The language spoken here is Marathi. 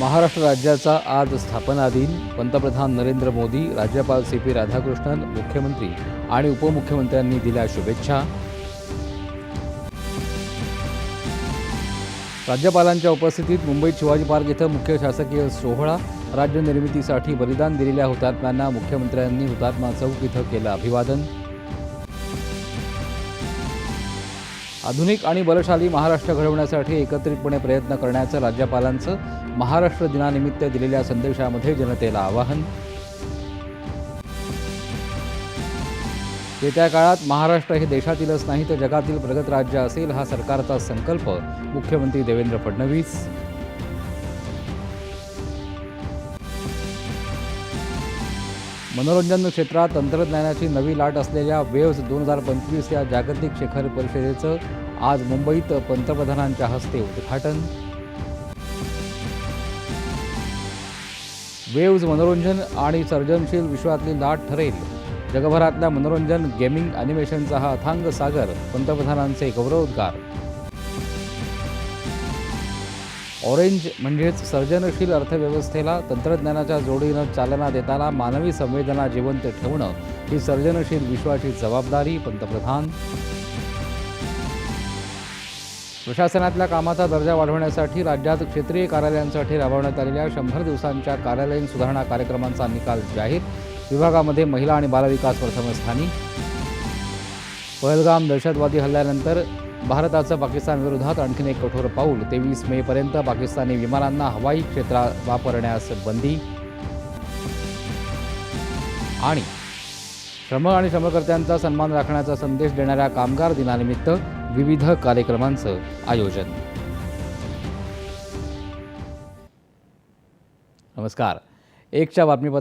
महाराष्ट्र राज्याचा आज स्थापना दिन पंतप्रधान नरेंद्र मोदी राज्यपाल सी पी राधाकृष्णन मुख्यमंत्री आणि उपमुख्यमंत्र्यांनी दिल्या शुभेच्छा. राज्यपालांच्या उपस्थितीत मुंबईत शिवाजी पार्क इथं मुख्य शासकीय सोहळा. राज्य निर्मितीसाठी बलिदान दिलेल्या हुतात्म्यांना मुख्यमंत्र्यांनी हुतात्मा चौक इथं केलं अभिवादन. आधुनिक आणि बलशाली महाराष्ट्र घडवण्यासाठी एकत्रितपणे प्रयत्न करण्याचं राज्यपालांचं महाराष्ट्र दिनानिमित्त दिलेल्या संदेशामध्ये जनतेला आवाहन. येत्या काळात महाराष्ट्र हे देशातीलच नाही तर जगातील प्रगत राज्य असेल हा सरकारचा संकल्प. मुख्यमंत्री देवेंद्र फडणवीस. मनोरंजन क्षेत्रात तंत्रज्ञानाची नवी लाट असलेल्या वेव्ज दोन हजार पंचवीस या जागतिक शिखर परिषदेचं आज मुंबईत पंतप्रधानांच्या हस्ते उद्घाटन. वेव्ज मनोरंजन आणि सर्जनशील विश्वातली लाट ठरेल. जगभरातल्या मनोरंजन गेमिंग अॅनिमेशनचा हा अथांग सागर पंतप्रधानांचे गौरवोद्गार. ऑरेंज म्हणजेच सर्जनशील अर्थव्यवस्थेला तंत्रज्ञानाच्या जोडीनं चालना देताना मानवी संवेदना जिवंत ठेवणं ही सर्जनशील विश्वाची जबाबदारी पंतप्रधान. प्रशासनातल्या कामाचा दर्जा वाढवण्यासाठी राज्यात क्षेत्रीय कार्यालयांसाठी राबवण्यात आलेल्या शंभर दिवसांच्या कार्यालयीन सुधारणा कार्यक्रमांचा निकाल जाहीर. विभागामध्ये महिला आणि बालविकास प्रथमस्थानी. पहलगाम दहशतवादी हल्ल्यानंतर भारताचं पाकिस्तानविरोधात आणखीन एक कठोर पाऊल. तेवीस मेपर्यंत पाकिस्तानी विमानांना हवाई क्षेत्रात वापरण्यास बंदी. आणि श्रम आणि श्रमकर्त्यांचा सन्मान राखण्याचा संदेश देणाऱ्या कामगार दिनानिमित्त विविध कार्यक्रमांचं आयोजन. नमस्कार. एकच्या बातमीपत्र